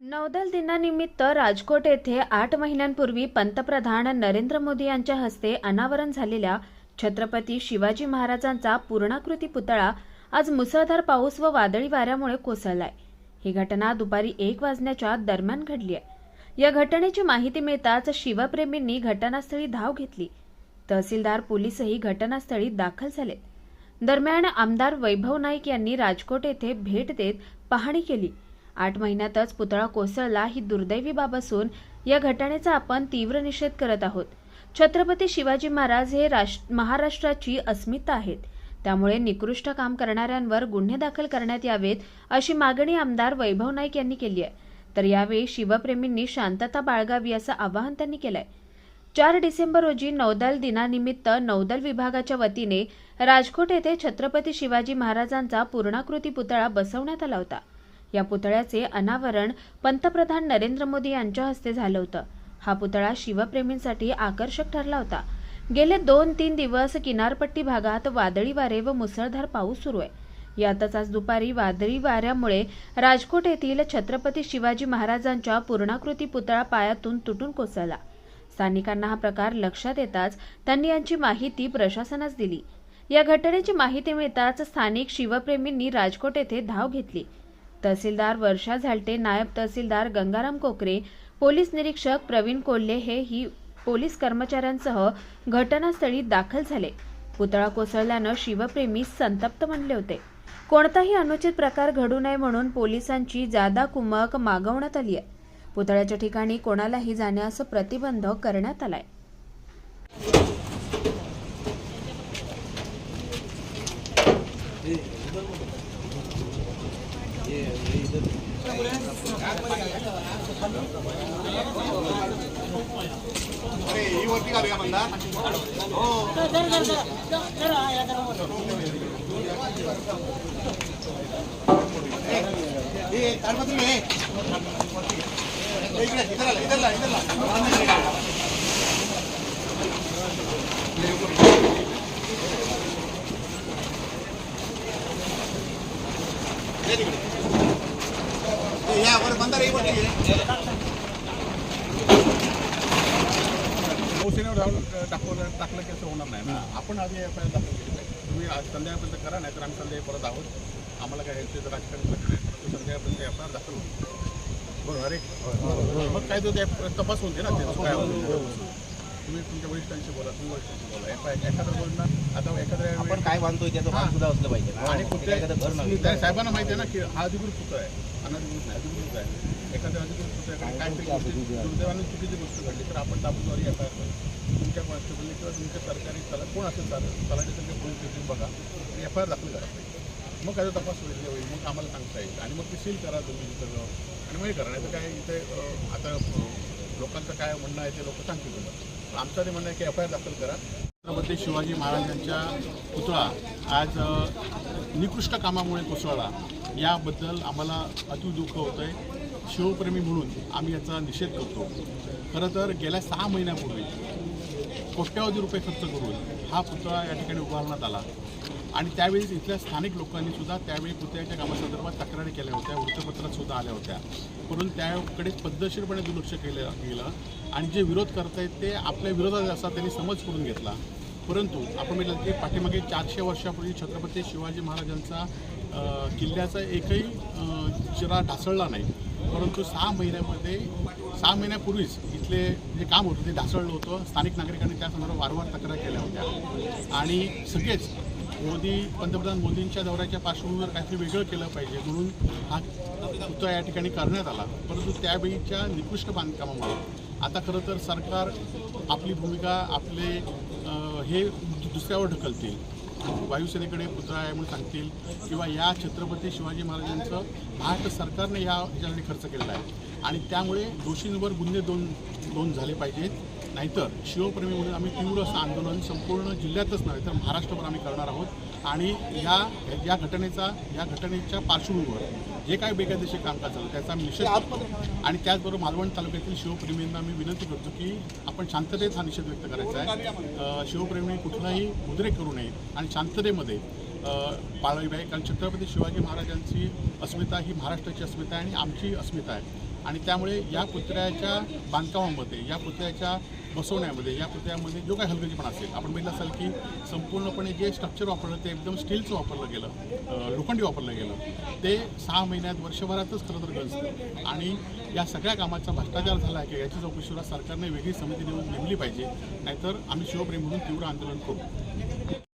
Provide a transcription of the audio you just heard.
नौदल दिनानिमित्त राजकोट येथे आठ महिन्यांपूर्वी पंतप्रधान नरेंद्र मोदी यांच्या हस्ते अनावरण झालेल्या छत्रपती शिवाजी महाराजांचा पूर्णाकृती पुतळा आज मुसळधार पाऊस व वादळी वाऱ्यामुळे कोसळलाय. ही घटना दुपारी एक वाजण्याच्या दरम्यान घडली आहे. या घटनेची माहिती मिळताच शिवप्रेमींनी घटनास्थळी धाव घेतली. तहसीलदार पोलीसही घटनास्थळी दाखल झाले. दरम्यान आमदार वैभव नाईक यांनी राजकोट येथे भेट देत पाहणी केली. आठ महिन्यातच पुतळा कोसळला ही दुर्दैवी बाब असून या घटनेचा आपण तीव्र निषेध करत आहोत. छत्रपती शिवाजी महाराज हे महाराष्ट्राची अस्मिता आहेत. त्यामुळे निकृष्ट काम करणाऱ्यांवर गुन्हे दाखल करण्यात यावेत अशी मागणी आमदार वैभव नाईक यांनी केली आहे. तर यावेळी शिवप्रेमींनी शांतता बाळगावी असं आवाहन त्यांनी केलंय. चार डिसेंबर रोजी नौदल दिनानिमित्त नौदल विभागाच्या वतीने राजकोट येथे छत्रपती शिवाजी महाराजांचा पूर्णाकृती पुतळा बसवण्यात आला होता. या पुतळ्याचे अनावरण पंतप्रधान नरेंद्र मोदी यांच्या हस्ते झालं होतं. हा पुतळा शिवप्रेमींसाठी आकर्षक ठरला होता. गेले दोन तीन दिवस किनारपट्टी भागात वादळी वारे व मुसळधार पाऊस सुरू आहे. यातच आज दुपारी वादळी वाऱ्यामुळे राजकोट येथील छत्रपती शिवाजी महाराजांच्या पूर्णाकृती पुतळा पायातून तुटून कोसळला. स्थानिकांना हा प्रकार लक्षात येताच त्यांनी यांची माहिती प्रशासनास दिली. या घटनेची माहिती मिळताच स्थानिक शिवप्रेमींनी राजकोट येथे धाव घेतली. तहसीलदार वर्षा झालटे नायब तहसीलदार गंगाराम कोकरे पोलीस निरीक्षक प्रवीण कोल्हे हे ही पोलीस कर्मचाऱ्यांसह घटनास्थळी दाखल झाले. पुतळा कोसळल्यानं शिवप्रेमी संतप्त बनले होते. कोणताही अनुचित प्रकार घडू नये म्हणून पोलिसांची जादा कुमक मागवण्यात आली आहे पुतळ्याच्या ठिकाणी कोणालाही जाण्यास प्रतिबंध करण्यात आलाय. अरे ही वरती घालूया बंदा हे ताडपत्री घे हे इकडे इधर आला इधर ला इधर ला हे तिकडे हे या वर बंदा रे वरती घे नौसेनेवर जाऊन टाकवलं टाकलं की असं होणार नाही. ना आपण आधी एफ आय आर दाखल केली पाहिजे तुम्ही आज संध्याकाळपर्यंत करा नाही तर आम्ही संध्याकाळी परत आहोत. आम्हाला काय ह्याचं राजकारण लक्ष नाही. परंतु संध्याकाळपर्यंत एफ आय आर दाखल होईल बरोबर अरे मग काय तो तपास होते ना ते काय होतं. तुम्ही तुमच्या वरिष्ठांशी बोला तुम्ही वरिष्ठांशी बोला. एफ आय एखादा बोलणार आता एखाद्या आपण काय बांधतोय त्याचं भान सुद्धा असलं पाहिजे. आणि ते कुठे काय एखादं घर नव्हे. त्या साहेबांना माहिती आहे ना की हा अधिकृत पुतळा आहे. अनधिकृत नाही अधिकृत आहे. एखाद्या काहीतरी दुर्दैवाने चुकीची गोष्ट घडली तर आपण ताबडतोब एफ आय आर तुमच्या कॉन्स्टेबलने किंवा तुमच्या सरकारी तला कोण असेल चालेल तलाठी तुमच्या पोलीस स्टेशन बघा. एफ आय आर दाखल करा. पाहिजे मग काय तपास होईल होईल. मग आम्हाला सांगता येईल. आणि मग ते सील करा तुम्ही सगळं आणि मग हे करा. नाही तर काय इथे आता लोकांचं काय म्हणणं आहे ते लोक सांगतील तुम्हाला. आमचं ते म्हणणं आहे की एफ आय आर दाखल करा. छत्रपती शिवाजी महाराजांच्या पुतळा आज निकृष्ट कामामुळे कोसळला. याबद्दल आम्हाला अति दुःख होतं आहे शिवप्रेमी म्हणून आम्ही याचा निषेध करतो. खरं तर गेल्या सहा महिन्यापूर्वी कोट्यावधी रुपये खर्च करून हा पुतळा या ठिकाणी उभारण्यात आला. आणि त्यावेळी इथल्या स्थानिक लोकांनी सुद्धा त्यावेळी पुतळ्याच्या कामासंदर्भात तक्रारी केल्या होत्या वृत्तपत्रात सुद्धा आल्या होत्या. परंतु त्याकडे पद्धतशीरपणे दुर्लक्ष केलं गेलं आणि जे विरोध करतायत ते आपल्या विरोधात असा त्यांनी समज करून घेतला. परंतु आपण म्हटलं की पाठीमागे चारशे वर्षापूर्वी छत्रपती शिवाजी महाराजांचा किल्ल्याचा एकही चिरा ढासळला नाही. परंतु सहा महिन्यामध्ये सहा महिन्यापूर्वीच इथले जे काम होतं ते ढासळलं होतं. स्थानिक नागरिकांनी त्या संदर्भात वारंवार तक्रार केल्या होत्या. आणि सगळेच मोदी पंतप्रधान मोदींच्या दौऱ्याच्या पार्श्वभूमीवर काहीतरी वेगळं केलं पाहिजे म्हणून हा पुतळा या ठिकाणी करण्यात आला. परंतु त्यावेळीच्या निकृष्ट बांधकामामुळे आता खरं तर सरकार आपली भूमिका आपले हे दुसऱ्यावर ढकलतील. वायुसेनेकडे पुतळा आहे म्हणून सांगतील किंवा या छत्रपती शिवाजी महाराजांचं महाराष्ट्र सरकारने या ह्याच्यासाठी खर्च केलेला आहे. आणि त्यामुळे दोषींवर गुन्हे दोन दोन झाले पाहिजेत नाहीतर शिवप्रेमी म्हणून आम्ही तीव्र असं आंदोलन संपूर्ण जिल्ह्यातच नव्हे तर महाराष्ट्रभर आम्ही करणार आहोत. आणि या या घटनेचा या घटनेच्या पार्श्वभूमीवर जे काही बेकायदेशीर कामकाज झालं त्याचा आम्ही निषेध आणि त्याचबरोबर मालवण तालुक्यातील शिवप्रेमींना मी विनंती करतो की आपण शांततेत हा निषेध व्यक्त करायचा आहे. अ, शिवप्रेमी कुठलाही उद्रेक करू नये आणि शांततेमध्ये पाळावी पाहिजे कारण छत्रपती शिवाजी महाराजांची अस्मिता ही महाराष्ट्राची अस्मिता आहे आणि आमची अस्मिता आहे. आणि त्यामुळे या पुतळ्याच्या बांधकामामध्ये या पुतळ्याच्या बसवण्यामध्ये या पुतळ्यामध्ये जो काही हलगर्जीपणा असेल आपण बघितलं असाल की संपूर्णपणे जे स्ट्रक्चर वापरलं ते एकदम स्टीलचं वापरलं गेलं लोखंडी वापरलं गेलं ते सहा महिन्यात वर्षभरातच खरं तर गंजतं आणि या सगळ्या कामाचा भ्रष्टाचार झाला आहे की याची चौकशीला सरकारने वेगळी समिती नेमून नेमली पाहिजे नाहीतर आम्ही शिवप्रेम म्हणून तीव्र आंदोलन करू.